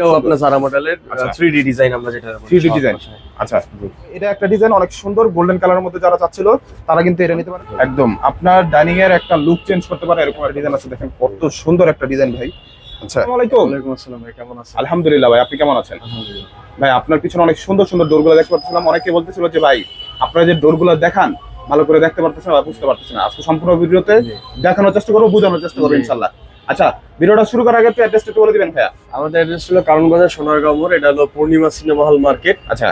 এটাও আপনার সারা মডেলের আচ্ছা। থ্রি ডি ডিজাইন আমরা যেটা বলি, 3D সহজ design। ভাষায়। আচ্ছা। এটা একটা ডিজাইন অনেক সুন্দর গোল্ডেন কালারের মধ্যে যারা চাচ্ছিল তারা কিন্তু এটা নিতে পারে। একদম। আপনার ডাইনিং এর একটা লুক চেঞ্জ করতে পারে এরকম একটা ডিজাইন আছে দেখেন কত সুন্দর একটা ডিজাইন ভাই। আচ্ছা। আসসালামু আলাইকুম। আসসালাম ভাই কেমন আছেন? আলহামদুলিল্লাহ ভাই আপনি কেমন আছেন? ভাই আপনার পিছনে অনেক সুন্দর সুন্দর ডোরগুলো দেখতে পাচ্ছিলাম অনেকে বলতেছিল যে ভাই আপনারা যে ডোরগুলো দেখান ভালো করে দেখতে পারতেছেন বা বুঝতে পারতেছেন না। আজকে সম্পূর্ণ ভিডিওতে দেখানোর চেষ্টা করব বোঝানোর চেষ্টা করব ইনশাল্লাহ। আচ্ছা ভিডিওটা শুরু করার আগে একটু অ্যাড্রেসটা একটু বলে দিবেন ভাইয়া। আমাদের অ্যাড্রেস ছিল কারণ বাজার সোনারগাঁও মোড় এটা হলো পূর্ণিমা সিনেমা হল মার্কেট। আচ্ছা।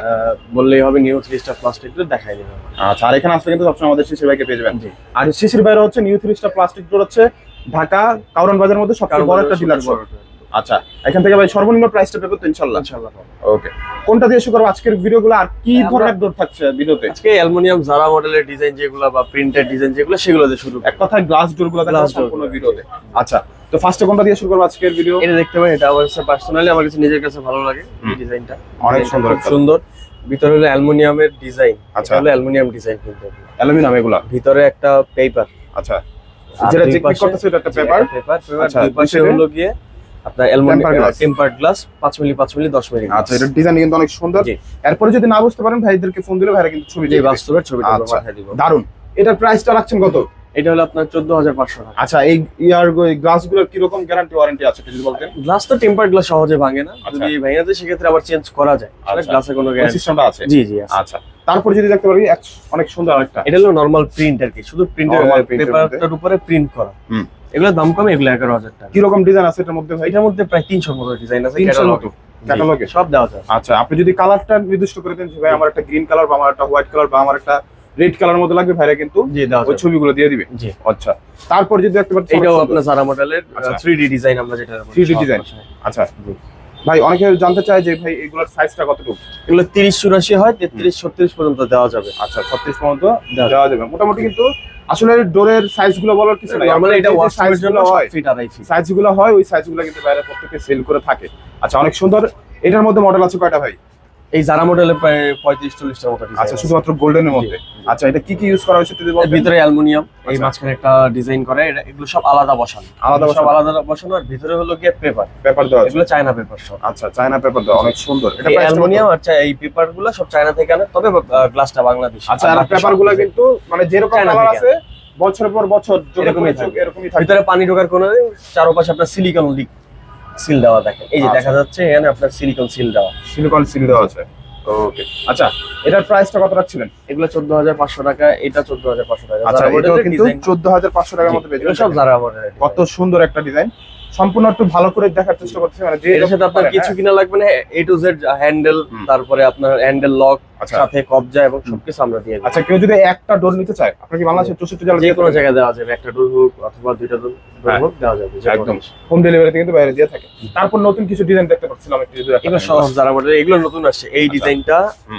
বললেই হবে নিউ থ্রি স্টার প্লাস্টিক দেখাই দেবে। আচ্ছা আর এখানে আসলে কিন্তু সবসময় আমাদের শিশির ভাইকে পেয়ে যাবেন। আর শিশির ভাইরা হচ্ছে new three star plastic door হচ্ছে ঢাকা কারণ বাজারের মধ্যে সবচেয়ে বড় একটা ডিলার আচ্ছা এখান থেকে ভাই সর্বনিম্ন প্রাইসটা পেবে তো ইনশাল্লাহ ইনশাআল্লাহ। ওকে কোনটা দিয়ে শুরু করব? আজকের ভিডিওগুলো আর কি ধরনের ডোর থাকছে ভিডিওতে? আজকে অ্যালুমিনিয়াম জারা মডেলের ডিজাইন যেগুলো বা প্রিন্টেড ডিজাইন যেগুলো সেগুলো দিয়ে শুরু এক কথায় গ্লাস ডোরগুলো Glass door সম্পূর্ণগুলো। ভিডিওতে। আচ্ছা তো ফার্স্টে কোনটা দিয়ে শুরু করব আজকের ভিডিও এটা দেখতে পারেন এটা আমার কাছে পার্সোনালি আমার কাছে নিজের কাছে ভালো লাগে এই। ডিজাইনটা অনেক সুন্দর সুন্দর। ভিতরে হলো অ্যালুমিনিয়ামের ডিজাইন আচ্ছা। হলো অ্যালুমিনিয়াম ডিজাইন কিন্তু অ্যালুমিনিয়াম এগুলা? ভিতরে একটা পেপার আচ্ছা। যেটা চেক করতেছে এটা একটা পেপার পেপার পেপার আচ্ছা, দুই পাশে? হলো গিয়ে আপনার aluminium. Tempered glass 5 milli 5 milli 10 milli আচ্ছা এটা ডিজাইন কিন্তু অনেক সুন্দর। এরপরে যদি না বুঝতে পারেন ভাইদেরকে ফোন দিলে ভাইরা কিন্তু ছবি দিয়ে। বাস্তবের। পাঠিয়ে দিব। দারুণ এটার প্রাইসটা রাখছেন কত? এটা হলো আপনার 14500 টাকা। আচ্ছা এই ইয়ার গ্লাসগুলোর কি রকম গ্যারান্টি ওয়ারেন্টি আছে যদি বলতেন? গ্লাস তো টেম্পার্ড গ্লাস সহজে ভাঙে না। আচ্ছা। যদি ভেঙে যায় সেক্ষেত্রে আবার চেঞ্জ করা যায়। আচ্ছা। গ্লাসে কোনো গ্যারান্টি সিস্টেমটা আছে। জি জি আচ্ছা। তারপরে যদি দেখতে পারি অনেক সুন্দর আরেকটা। এটা হলো নরমাল প্রিন্ট আর কি। শুধু প্রিন্টের পেপারটার উপরে প্রিন্ট করা। হুম। এগুলোর দাম কম এগুলো এগারো হাজার টাকা। কি রকম ডিজাইন আছে এটার মধ্যে ভাই? এটার মধ্যে প্রায় তিনশোর মতো ডিজাইন আছে 300 catalog মতো। ক্যাটালগে সব দেওয়া যায়। আচ্ছা আপনি যদি কালারটা নির্দিষ্ট করে দেন ভাই আমার একটা গ্রিন কালার বা আমার একটা হোয়াইট কালার বা আমার একটা রেড কালার মতো লাগবে ভাইরা কিন্তু ওই ছবিগুলো দিয়ে দিবে। জি। আচ্ছা তারপর যদি দেখতে পাচ্ছেন এটাও আপনার সারা মডেলের আচ্ছা। থ্রি ডিজাইন আমরা যেটা 3D সহজ design। ভাষায়। আচ্ছা। ভাই অনেকে জানতে চায় যে ভাই এগুলোর সাইজটা কতটুকু? এগুলো তিরিশ চুরাশি হয় তেত্রিশ ছত্রিশ পর্যন্ত দেওয়া যাবে। আচ্ছা ছত্রিশ পর্যন্ত দেওয়া যাবে। মোটামুটি কিন্তু আসলে ডোরের সাইজগুলো বলার কিছু নাই। নরমালি এটা সাইজ ওয়াশরুমের জন্য হয় ফিট আড়াই ফিট সাইজগুলো হয় ওই সাইজগুলো কিন্তু বাইরে প্রত্যেকে সেল করে থাকে। আচ্ছা অনেক সুন্দর এটার মধ্যে মডেল আছে কয়টা ভাই? এই জারা মডেলের প্রায় পঁয়ত্রিশ চল্লিশটার মতো আচ্ছা। শুধুমাত্র গোল্ডেনের মধ্যে? আচ্ছা এটা কি কি ইউজ করা হয়েছে? ভিতরে অ্যালুমিনিয়াম এই আচ্ছা। মাঝখানে একটা ডিজাইন করে এটা- এগুলো সব আলাদা বসানো। আলাদা সব আলাদা বসানো আর ভিতরে হলো গিয়ে পেপার পেপার দেওয়া এগুলো চায়না পেপার সব। আচ্ছা চায়না পেপার দেওয়া অনেক সুন্দর। এটা? অ্যালুমিনিয়াম আর এই পেপারগুলো সব চায়না থেকে আনে তবে গ্লাসটা বাংলাদেশ। আচ্ছা আর পেপারগুলো কিন্তু মানে যেরকম কালার আছে বছরের পর বছর এরকমই থাকবে ভিতরে পানি ঢোকার কোনো চারপাশে আপনার সিলিকন লিক সিল দেওয়া দেখেন। এই যে আচ্ছা। দেখা যাচ্ছে এখানে আপনার সিলিকন সিল দেওয়া। সিলিকন সিল দেওয়া আছে। ওকে আচ্ছা এটার প্রাইসটা কত রাখছিলেন? এগুলো চোদ্দ হাজার পাঁচশো টাকা এটা চোদ্দ হাজার পাঁচশো টাকা। আচ্ছা এটাও কিন্তু design। চোদ্দ হাজার পাঁচশো টাকার মতো জি, পেয়ে যাবেন। সব মডেলের কত সুন্দর একটা ডিজাইন সম্পূর্ণ একটু ভালো করে দেখার চেষ্টা করছি মানে যে এর সাথে আপনার কিছু হ্যাঁ। কিনা লাগবে না এ টু জেড হ্যান্ডেল তারপরে আপনার হ্যান্ডেল লক সাথে কবজা এবং সবকিছু আমরা দিয়ে দিই আচ্ছা কেউ যদি একটা ডোর নিতে চায় আপনার কি বাংলাদেশের চৌষট্টি জেলা যে কোনো জায়গায় দেওয়া যাবে একটা ডোর হোক অথবা দুইটা ডোর হ্যাঁ। হোক দেওয়া যাবে একদম। হোম ডেলিভারিতে কিন্তু বাইরে দিয়ে থাকে। তারপর নতুন কিছু ডিজাইন দেখতে পাচ্ছিলাম একটু এগুলো জারা মডেল এগুলো নতুন আসছে এই আচ্ছা। ডিজাইনটা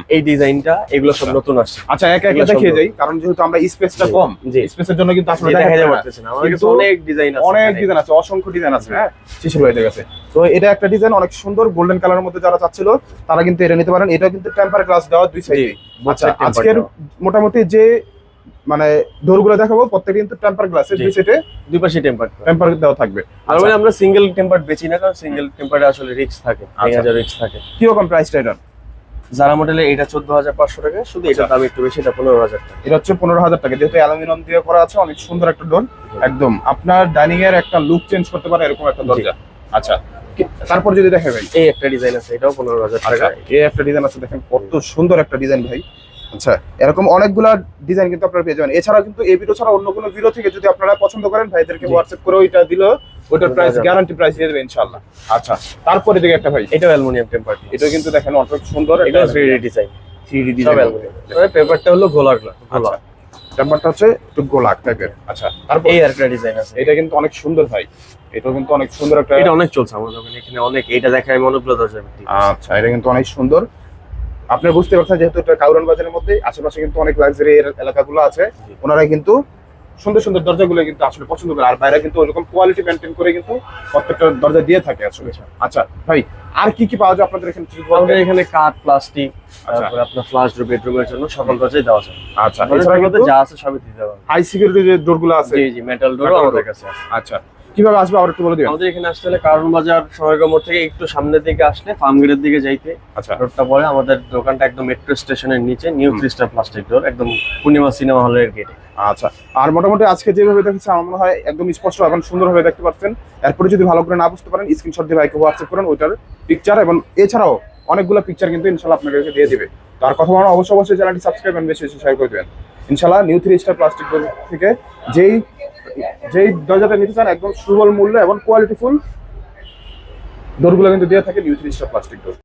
এই ডিজাইনটা এগুলো সব আচ্ছা। নতুন আসছে। আচ্ছা একে একে দেখিয়ে যাই কারণ যেহেতু আমরা স্পেসটা। কম স্পেসের জন্য কিন্তু আসলে দেখা যায় যায় না। পারতেছে না। আমার কাছে কিন্তু অনেক ডিজাইন আছে অনেক ডিজাইন আছে অসংখ্য ডিজাইন আছে হ্যাঁ? শিশুর ভাইদের কাছে তো এটা একটা ডিজাইন অনেক সুন্দর গোল্ডেন কালারের মধ্যে যারা চাচ্ছিল তারা কিন্তু এটা নিতে পারেন। এটা কিন্তু টেম্পার গ্লাস দেওয়া দুই সাইডে আচ্ছা আজকের মোটামুটি যে মানে ডোরগুলো দেখাবো প্রত্যেকে কিন্তু টেম্পার গ্লাসের দুই সাইডে দুই পাশে টেম্পার্ড টেম্পার দেওয়া থাকবে। আর মানে আমরা সিঙ্গেল টেম্পার্ড বেচি না কারণ সিঙ্গেল টেম্পার্ডে আসলে রিস্ক থাকে আচ্ছা। ভেঙে যাওয়ার রিস্ক থাকে। কি রকম প্রাইসটা এটা যারা মডেলে এটা চোদ্দ হাজার পাঁচশো টাকা শুধু এটার দাম একটু বেশি এটা পনেরো হাজার টাকা। এটা হচ্ছে পনেরো হাজার টাকা যেহেতু অ্যালুমিনিয়াম দিয়ে করা আছে অনেক সুন্দর একটা ডোর একদম আপনার ডাইনিং এর একটা লুক চেঞ্জ করতে পারে এরকম একটা দরজা। আচ্ছা তারপর যদি দেখে ভাই। এই একটা ডিজাইন আছে এটাও পনেরো হাজার টাকা। এই একটা ডিজাইন আছে দেখেন কত সুন্দর একটা ডিজাইন ভাই। আচ্ছা এরকম অনেকগুলা ডিজাইন কিন্তু আপনারা পেয়ে যাবেন। এছাড়া কিন্তু এই ভিডিও ছাড়া অন্য কোনো ভিডিও থেকে যদি আপনারা পছন্দ করেন ভাইদেরকে। হোয়াটসঅ্যাপ করে ওইটা দিল ওইটার প্রাইস গ্যারান্টি প্রাইস দিয়ে দেবে ইনশাআল্লাহ। আচ্ছা তারপরে দিকে একটা ভাই। এটাও অ্যালুমিনিয়াম টেম্পার্ড এটা কিন্তু দেখেন অনেক সুন্দর এটা three design three D design পেপারটা হলো গোলার গোলা আচ্ছা ব্যাপারটা হচ্ছে একটু গোলাক টাইপের আচ্ছা তারপর? এই একটা ডিজাইন আছে। এটা কিন্তু অনেক সুন্দর ভাই। এটা কিন্তু অনেক সুন্দর একটা এটা অনেক চলছে আমার দোকানে এখানে অনেক এটা দেখায় আমি অনেকগুলো দরজা আচ্ছা এটা কিন্তু অনেক সুন্দর। আপনি বুঝতে পারছেন যেহেতু এটা কাউরান বাজারের মধ্যে আশেপাশে কিন্তু অনেক লাক্সারি এলাকাগুলো আছে। ওনারা কিন্তু সুন্দর সুন্দর দরজাগুলো কিন্তু আসলে পছন্দ করে। আর বাইরে কিন্তু ওরকম কোয়ালিটি মেনটেন করে কিন্তু প্রত্যেকটা দরজা দিয়ে থাকে আসলে। আচ্ছা ভাই আর কি কি পাওয়া যায় আপনাদের এখানে? আমাদের এখানে কাঠ প্লাস্টিক তারপর তারপরে আপনার ফ্লাশ ডোর বেডরুমের জন্য সকল দরজাই দেওয়া আছে আচ্ছা এছাড়া যা আছে সবই দিয়ে পারবেন হাই সিকিউরিটি যে ডোরগুলো আছে। জি জি মেটাল ডোর আমাদের কাছে আছে। আচ্ছা। কীভাবে আসবে আবার একটু বলে দিবেন? আমাদের এখানে আসতে হলে কারণ বাজার সোনারগাঁ মোড় থেকে একটু সামনের দিকে আসলে ফার্মগেটের দিকে যাইতে। আচ্ছা। রোডটা পরে আমাদের দোকানটা একদম মেট্রো স্টেশনের নিচে new three star plastic door একদম পূর্ণিমা সিনেমা হলের গেটে আচ্ছা। আর মোটামুটি আজকে যেভাবে দেখেছি আমার মনে হয় একদম স্পষ্ট এবং সুন্দরভাবে দেখতে পাচ্ছেন। এরপরে যদি ভালো করে না বুঝতে পারেন স্ক্রিনশট দিয়ে ভাইকে হোয়াটসঅ্যাপ করেন ওইটার পিকচার এবং এছাড়াও অনেকগুলো পিকচার কিন্তু ইনশাল্লাহ আপনাদেরকে দিয়ে দিবে। তার কথা বলা অবশ্যই অবশ্যই চ্যানেলটি সাবস্ক্রাইব এবং বেশি বেশি শেয়ার করে দেবেন। ইনশাল্লাহ নিউ থ্রি স্টার প্লাস্টিক থেকে যেই যেই দরজাটা নিতে চান, একদম সুবল মূল্য এবং কোয়ালিটিফুল ডোরগুলো কিন্তু দেওয়া থাকে নিউ থ্রি প্লাস্টিক ডোর